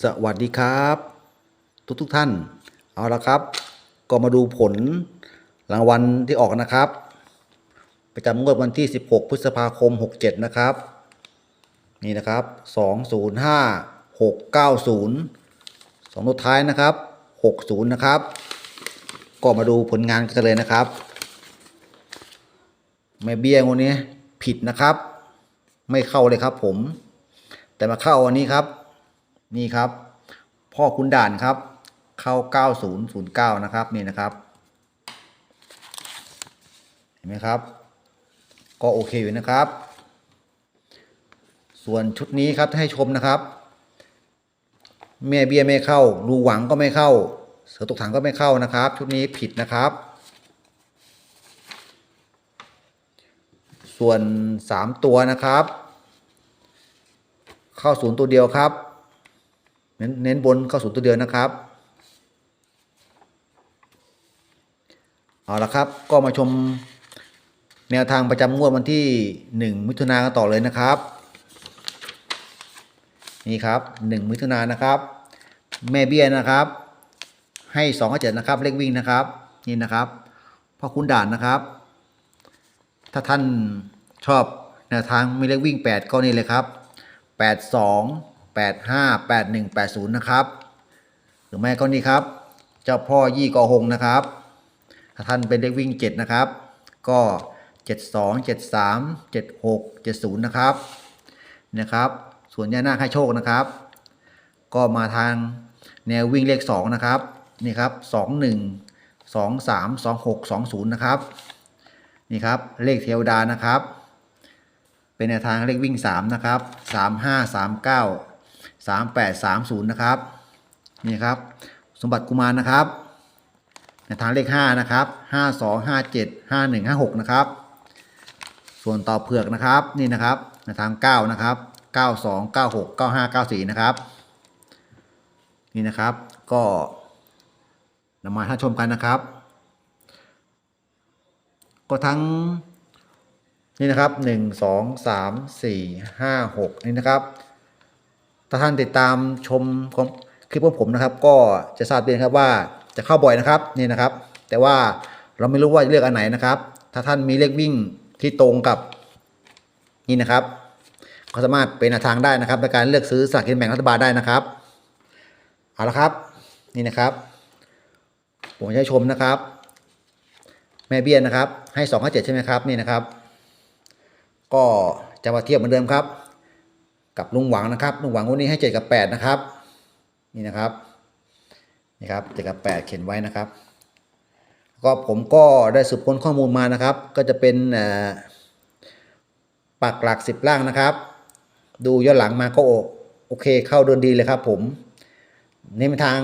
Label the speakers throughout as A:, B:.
A: สวัสดีครับ ทุกทุกท่าน เอาละครับ ก็มาดูผลรางวัลที่ออกนะครับ ประจำงวดวันที่ 16 พฤษภาคม 67 นะครับ นี่นะครับ 205 690สองตัวท้ายนะครับ 60 นะครับ ก็มาดูผลงานกันเลยนะครับแม่เบี้ยงวันนี้ผิดนะครับ ไม่เข้าเลยครับผม แต่มาเข้าวันนี้ครับ นี่ครับ พ่อคุณด่านครับ เข้า 9009 นะครับนี่นะครับ เห็นไหมครับ ก็โอเคอยู่นะครับ ส่วนชุดนี้ครับให้ชมนะครับ แม่เบี้ยไม่เข้า รูหวังก็ไม่เข้า เสือตกถังก็ไม่เข้านะครับ ชุดนี้ผิดนะครับส่วน 3 ตัวนะครับ เข้าศูนย์ตัวเดียวครับ เน้นบนเข้าศูนย์ตัวเดียวนะครับ เอาละครับก็มาชมแนวทางประจำงวดวันที่ 1 มิถุนายนกันต่อเลยนะครับ นี่ครับ 1 มิถุนายนนะครับ แม่เบี้ยนะครับ ให้2กับ7นะครับเลขวิ่งนะครับ นี่นะครับพ่อคุณด่านนะครับ ถ้าท่านชอบแนวทางมีเลขวิ่ง 8 ก็นี่เลยครับ 82 85 81 80 นะครับ หรือไม่ก็นี่ครับ เจ้าพ่อยี่กอหงนะครับ ถ้าท่านเป็นเลขวิ่ง 7 นะครับ ก็ 72 73 76 70 นะครับนะครับ ส่วนย่านาคให้โชคนะครับ ก็มาทางแนววิ่งเลข 2 นะครับ นี่ครับ 21 23 26 20 นะครับ นี่ครับ เลขเทวดานะครับ เป็นแนวทางเลขวิ่ง 3 นะครับ 35 39 38 30 นะครับ นี่ครับ สมบัติกุมารนะครับแนทางเลข 5 นะครับ 52 57 51 56 นะครับ ส่วนต่อเผือกนะครับ นี่นะครับแนทาง 9 นะครับ 92 96 95 94 นะครับ นี่นะครับ ก็นำมาท่านชมกันนะครับ ก็ทั้งนี่นะครับหนึ่งสองสามสี่ห้าหกนี่นะครับ ถ้าท่านติดตามชมของคลิปของผมนะครับ ก็จะทราบดีนครับว่าจะเข้าบ่อยนะครับนี่นะครับ แต่ว่าเราไม่รู้ว่าจะเลือกอันไหนนะครับ ถ้าท่านมีเลขวิ่งที่ตรงกับนี่นะครับก็สามารถเป็นแนวทางได้นะครับในการเลือกซื้อสลากกินแบ่งรัฐบาลได้นะครับเอาละครับนี่นะครับ ผมจะให้ชมนะครับ แม่เบี้ยนะครับ ให้สองห้าเจ็ดใช่ไหมครับนี่นะครับ ก็จะมาเทียบเหมือนเดิมครับ กับลุงหวังนะครับลุงหวังวันนี้ให้เจ็ดกับแปดนะครับ นี่นะครับนี่ครับเจ็ดกับแปดเขียนไว้นะครับ ก็ผมก็ได้สืบค้นข้อมูลมานะครับ ก็จะเป็นปักหลักสิบล่างนะครับ ดูย้อนหลังมาก็โอโอเคเข้าเดินดีเลยครับ ผมนี่เป็นทาง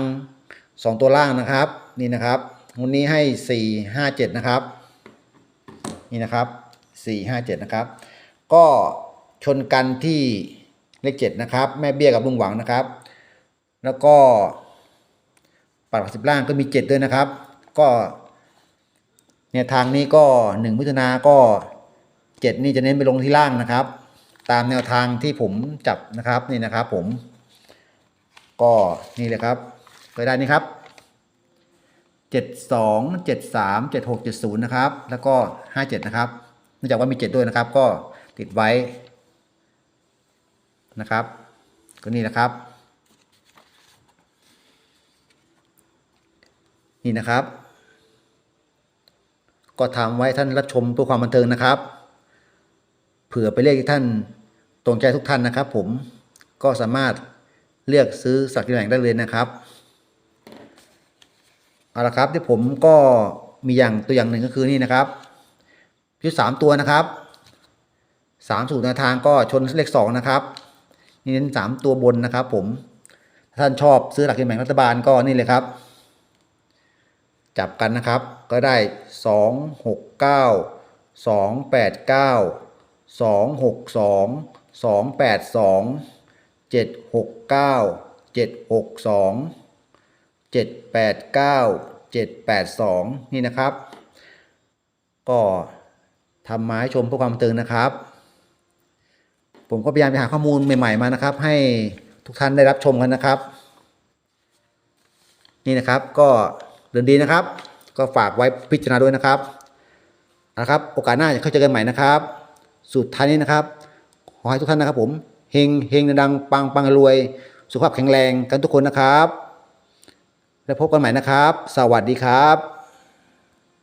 A: สองตัวล่างนะครับ นี่นะครับวันนี้ให้สี่ห้าเจ็ดนะครับ นี่นะครับสี่ห้าเจ็ดนะครับ ก็ชนกันที่ เลขเจ็ดนะครับ แม่เบี้ยกับลุงหวังนะครับ แล้วก็ปัดสิบล่างก็มีเจ็ดด้วยนะครับ ก็เนี่ยทางนี้ก็หนึ่งมิถุนาก็เจ็ดนี่จะเน้นไปลงที่ล่างนะครับ ตามแนวทางที่ผมจับนะครับนี่นะครับ ผม ก็นี่เลยครับเคยได้นี่ครับเจ็ดสองเจ็ดสามเจ็ดหกเจ็ดศูนย์นะครับ แล้วก็ห้าเจ็ดนะครับเนื่องจากว่ามีเจ็ดด้วยนะครับ ก็ติดไว้ นะครับ ก็นี่นะครับ นี่นะครับ ก็ทำไว้ท่านรับชมเพื่อความบันเทิงนะครับ เผื่อไปเลขที่ท่านตรงใจทุกท่านนะครับ ผมก็สามารถเลือกซื้อสักกินแบ่งได้เลยนะครับเอาละครับที่ผมก็มีอย่างตัวอย่างหนึ่งก็คือนี่นะครับชุดสามตัวนะครับสามสูตรแนวทางก็ชนเลขสองนะครับ นี่เน้นสามตัวบนนะครับ ผมถ้าท่านชอบซื้อหลักกินแบ่งรัฐบาลก็นี่เลยครับ จับกันนะครับ ก็ได้สองหกเก้าสองแปดเก้าสองหกสองสองแปดสองเจ็ดหกเก้าเจ็ดหกสองเจ็ดแปดเก้าเจ็ดแปดสองนี่นะครับ ก็ทำมาให้ชมเพื่อความบันเทิงนะครับ ผมก็พยายามจะหาข้อมูลใหม่ๆมานะครับ ให้ทุกท่านได้รับชมกันนะครับ นี่นะครับก็เดินดีนะครับ ก็ฝากไว้พิจารณาด้วยนะครับนะครับโอกาสหน้าจะเข้าเจอกันใหม่นะครับ สุดท้ายนี้นะครับ ขอให้ทุกท่านนะครับ ผมเฮงเฮงดังปังปังรวย สุขภาพแข็งแรงกันทุกคนนะครับ แล้วพบกันใหม่นะครับ สวัสดีครับ